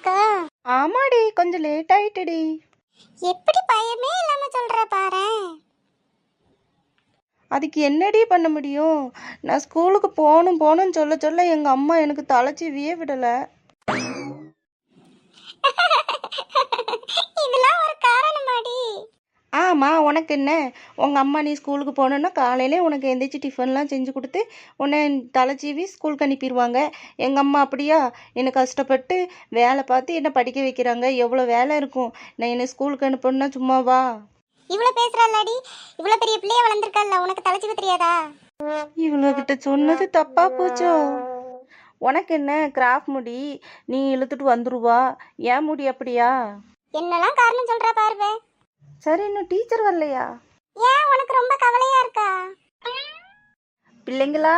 இருக்கா? ஆமாடி கொஞ்சம் லேட் ஆயிட்டுடி. எப்படி பயமே இல்லாம சொல்ற பாரு? அதுக்கு என்னடி பண்ண முடியும்? நான் ஸ்கூலுக்கு போகணும் போகணும்னு சொல்ல சொல்ல எங்கள் அம்மா எனக்கு தலைச்சிவியே விடலை ஆமாம் உனக்கு என்ன? உங்கள் அம்மா நீ ஸ்கூலுக்கு போகணுன்னா காலையிலே உனக்கு எந்திரிச்சு டிஃபன்லாம் செஞ்சு கொடுத்து உன்னை தலைச்சீவி ஸ்கூலுக்கு அனுப்பிடுவாங்க. எங்கள் அம்மா அப்படியா? என்னை கஷ்டப்பட்டு வேலை பார்த்து என்னை படிக்க வைக்கிறாங்க. எவ்வளோ வேலை இருக்கும். நான் என்னை ஸ்கூலுக்கு அனுப்பணுன்னா சும்மாவா இவ்வளவு பேசுறாளாடி. இவ்வளவு பெரிய பிள்ளைய வளர்ந்துருக்கல்ல உனக்கு தலைச்சிவ தெரியாதா? இவ்வளோகிட்ட சொன்னது தப்பா போச்சோ? உனக்கு என்ன? கிராஃப்ட் முடி நீ இழுத்துட்டு வந்துருவா. ஏன் முடி அப்படியா? என்னெல்லாம் காரணம் சொல்ற பாருவே சரி இன்னும் டீச்சர் வரலையா? ஏன் உனக்கு ரொம்ப கவலையா இருக்கா? பிள்ளைங்களா?